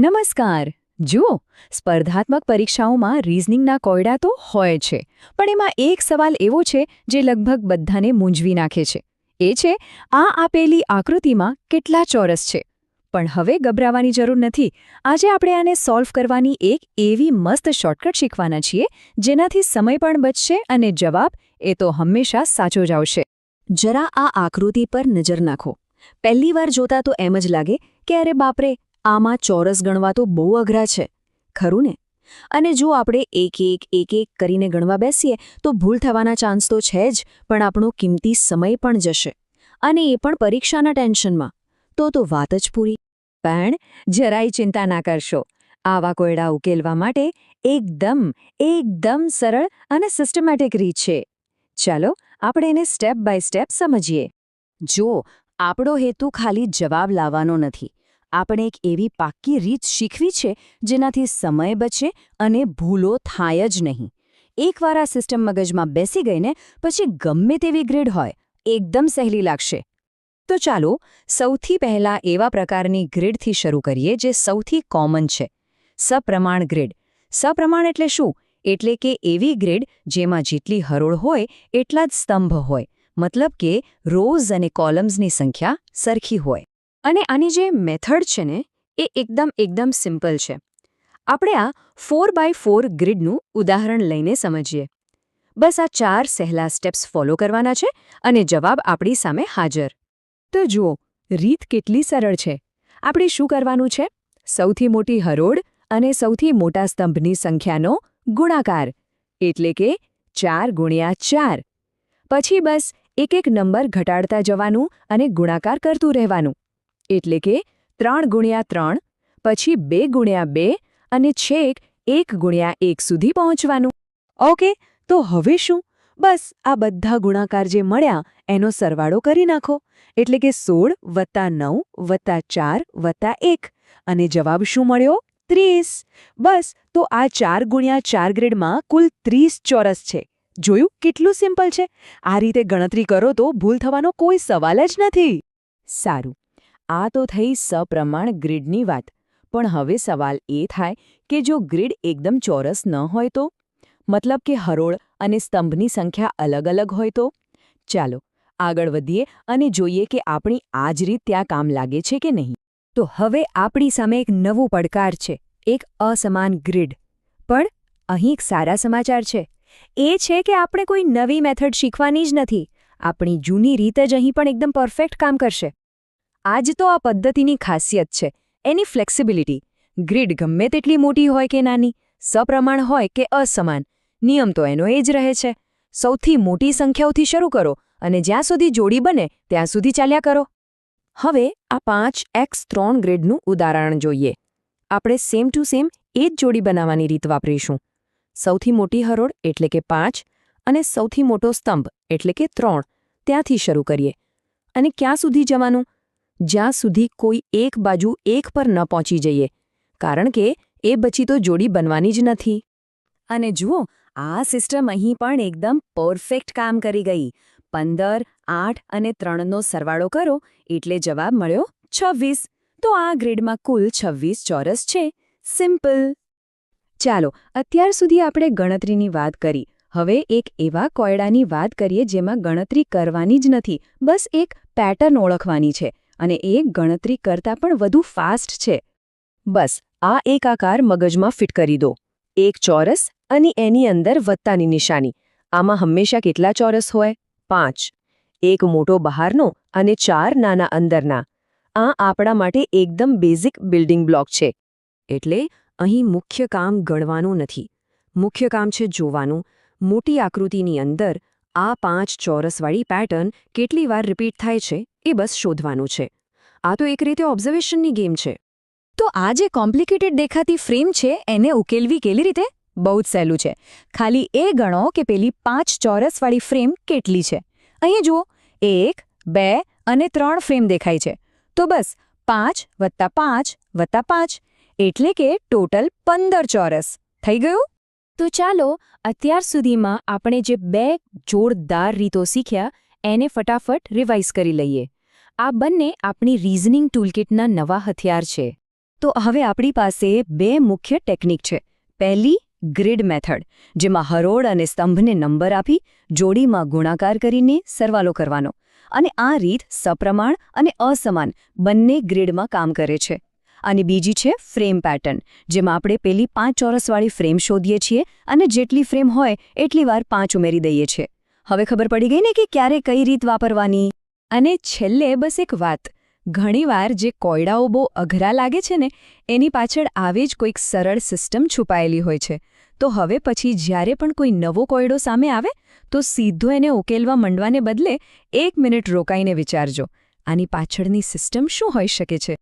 નમસ્કાર. જુઓ, સ્પર્ધાત્મક પરીક્ષાઓમાં રીઝનિંગના કોયડા તો હોય છે, પણ એમાં એક સવાલ એવો છે જે લગભગ બધાને મૂંઝવી નાખે છે. એ છે, આ આપેલી આકૃતિમાં કેટલા ચોરસ છે? પણ હવે ગભરાવાની જરૂર નથી. આજે આપણે આને સોલ્વ કરવાની એક એવી મસ્ત શોર્ટકટ શીખવાના છીએ, જેનાથી સમય પણ બચશે અને જવાબ એ તો હંમેશા સાચો જ આવશે. જરા આ આકૃતિ પર નજર નાખો. પહેલી વાર જોતા તો એમ જ લાગે કે અરે બાપરે આમાં ચોરસ ગણવા તો બહુ અઘરા છે, ખરું ને? અને જો આપણે એક એક એક એક કરીને ગણવા બેસીએ, તો ભૂલ થવાના ચાન્સ તો છે જ, પણ આપણો કિંમતી સમય પણ જશે. અને એ પણ પરીક્ષાના ટેન્શનમાં. તો તો વાત જ પૂરી. પણ જરાય ચિંતા ના કરશો. આવા કોયડા ઉકેલવા માટે એકદમ એકદમ સરળ અને સિસ્ટમેટિક રીત છે. ચાલો, આપણે એને સ્ટેપ બાય સ્ટેપ સમજીએ. જો, આપણો હેતુ ખાલી જવાબ લાવવાનો નથી આપણે એક એવી પાક્કી રીત શીખવી છે, જેનાથી સમય બચે અને ભૂલો થાય જ નહીં. એકવાર આ સિસ્ટમ મગજમાં બેસી ગઈને પછી ગમે તેવી ગ્રીડ હોય, એકદમ સહેલી લાગશે. તો ચાલો, સૌથી પહેલા એવા પ્રકારની ગ્રીડથી શરૂ કરીએ જે સૌથી કોમન છે. સપ્રમાણ ગ્રીડ. સપ્રમાણ એટલે શું? એટલે કે એવી ગ્રીડ જેમાં જેટલી હરોળ હોય, એટલા જ સ્તંભ હોય. મતલબ કે રોઝ અને કોલમ્સની સંખ્યા સરખી હોય. અને આની જે મેથડ છે ને, એ એકદમ એકદમ સિમ્પલ છે. આપણે આ ફોર બાય ફોર ગ્રીડનું ઉદાહરણ લઈને સમજીએ. બસ આ ચાર સહેલા સ્ટેપ્સ ફોલો કરવાના છે અને જવાબ આપણી સામે હાજર. તો જુઓ, રીત કેટલી સરળ છે. આપણે શું કરવાનું છે? સૌથી મોટી હરોળ અને સૌથી મોટા સ્તંભની સંખ્યાનો ગુણાકાર, એટલે કે ચાર ગુણ્યા ચાર. પછી બસ એક એક નંબર ઘટાડતા જવાનું અને ગુણાકાર કરતું રહેવાનું. એટલે કે ત્રણ ગુણ્યા ત્રણ, પછી બે ગુણ્યા બે અને છેક એક ગુણ્યા એક સુધી પહોંચવાનું. ઓકે, તો હવે શું? બસ, આ બધા ગુણાકાર જે મળ્યા, એનો સરવાળો કરી નાખો. એટલે કે સોળ વત્તા નવ વત્તા ચાર વત્તા એક. અને જવાબ શું મળ્યો? ત્રીસ. બસ, તો આ ચાર ગુણ્યા ચાર ગ્રેડમાં કુલ ત્રીસ ચોરસ છે. જોયું? કેટલું સિમ્પલ છે. આ રીતે ગણતરી કરો તો ભૂલ થવાનો કોઈ સવાલ જ નથી. સારું. આ તો થઈ સપ્રમાણ ગ્રીડની વાત. પણ હવે સવાલ એ થાય કે જો ગ્રીડ એકદમ ચોરસ ન હોય તો? મતલબ કે હરોળ અને સ્તંભની સંખ્યા અલગ અલગ હોય તો? ચાલો, આગળ વધીએ અને જોઈએ કે આપણી આ જ રીત ત્યાં કામ લાગે છે કે નહીં. તો હવે આપણી સામે એક નવું પડકાર છે, એક અસમાન ગ્રીડ. પણ અહીં એક સારા સમાચાર છે. એ છે કે આપણે કોઈ નવી મેથડ શીખવાની જ નથી. આપણી જૂની રીત જ અહીં પણ એકદમ પરફેક્ટ કામ કરશે. આજ તો આ પદ્ધતિની ખાસિયત છે. એની ફ્લેક્સિબિલિટી. ગ્રીડ ગમે તેટલી મોટી હોય કે નાની, સપ્રમાણ હોય કે અસમાન, નિયમ તો એનો એ જ રહે છે. સૌથી મોટી સંખ્યાઓથી શરૂ કરો અને જ્યાં સુધી જોડી બને ત્યાં સુધી ચાલ્યા કરો. હવે આ પાંચ એક્સ ત્રણ ગ્રેડનું ઉદાહરણ જોઈએ. આપણે સેમ ટુ સેમ એ જ જોડી બનાવવાની રીત વાપરીશું. સૌથી મોટી હરોળ એટલે કે પાંચ અને સૌથી મોટો સ્તંભ એટલે કે ત્રણ. ત્યાંથી શરૂ કરીએ. અને ક્યાં સુધી જવાનું? જ્યાં સુધી કોઈ એક બાજુ એક પર ન પહોંચી જઈએ, કારણ કે એ પછી તો જોડી બનવાની જ નથી. અને જુઓ, આ સિસ્ટમ અહીં પણ એકદમ પરફેક્ટ કામ કરી ગઈ. પંદર, આઠ અને ત્રણનો સરવાળો કરો, એટલે જવાબ મળ્યો છવ્વીસ. તો આ ગ્રેડમાં કુલ છવ્વીસ ચોરસ છે. સિમ્પલ. ચાલો, અત્યાર સુધી આપણે ગણતરીની વાત કરી. હવે એક એવા કોયડાની વાત કરીએ જેમાં ગણતરી કરવાની જ નથી, બસ એક પેટર્ન ઓળખવાની છે. અને એ ગણતરી કરતાં પણ વધુ ફાસ્ટ છે. બસ, આ એક આકાર મગજમાં ફિટ કરી દો. એક ચોરસ અને એની અંદર વત્તાની નિશાની. આમાં હંમેશા કેટલા ચોરસ હોય? પાંચ. એક મોટો બહારનો અને ચાર નાના અંદરના. આ આપણા માટે એકદમ બેઝિક બિલ્ડિંગ બ્લોક છે. એટલે અહીં મુખ્ય કામ ગણવાનું નથી. મુખ્ય કામ છે જોવાનું. મોટી આકૃતિની અંદર આ પાંચ ચોરસવાળી પેટર્ન કેટલી વાર રિપીટ થાય છે? એ બસ શોધવાનું છે. આ તો એક રીતે ઓબ્ઝર્વેશનની ગેમ છે. તો આ જે કોમ્પ્લિકેટેડ દેખાતી ફ્રેમ છે, એને ઉકેલવી કેવી રીતે? બહુ જ સહેલું છે. ખાલી એ ગણો કે પેલી પાંચ ચોરસવાળી ફ્રેમ કેટલી છે. અહીં જુઓ, એક, બે અને ત્રણ ફ્રેમ દેખાય છે. તો બસ, પાંચ વત્તા પાંચ વત્તા પાંચ, એટલે કે ટોટલ પંદર ચોરસ. થઈ ગયું? તો ચાલો, અત્યાર સુધીમાં આપણે જે બે જોરદાર રીતો શીખ્યા, એને ફટાફટ રિવાઇઝ કરી લઈએ. આ બંને આપણી રીઝનિંગ ટૂલકિટના નવા હથિયાર છે. તો હવે આપણી પાસે બે મુખ્ય ટેકનિક છે. પહેલી ગ્રીડ મેથડ જેમાં હરોળ અને સ્તંભને નંબર આપી, જોડીમાં ગુણાકાર કરીને સરવાલો કરવાનો. અને આ રીત સપ્રમાણ અને અસમાન બંને ગ્રીડમાં કામ કરે છે. અને બીજી છે ફ્રેમ પેટર્ન જેમાં આપણે પેલી પાંચ ચોરસવાળી ફ્રેમ શોધીએ છીએ અને જેટલી ફ્રેમ હોય એટલી વાર પાંચ ઉમેરી દઈએ છીએ. હવે ખબર પડી ગઈ ને કે ક્યારે કઈ રીત વાપરવાની? અને છેલ્લે બસ એક વાત. ઘણીવાર જે કોયડાઓ બહુ અઘરા લાગે છે ને, એની પાછળ આવી જ કોઈક સરળ સિસ્ટમ છુપાયેલી હોય છે. તો હવે પછી જ્યારે પણ કોઈ નવો કોયડો સામે આવે, તો સીધો એને ઉકેલવા માંડવાને બદલે એક મિનિટ રોકાઈને વિચારજો. આની પાછળની સિસ્ટમ શું હોઈ શકે છે?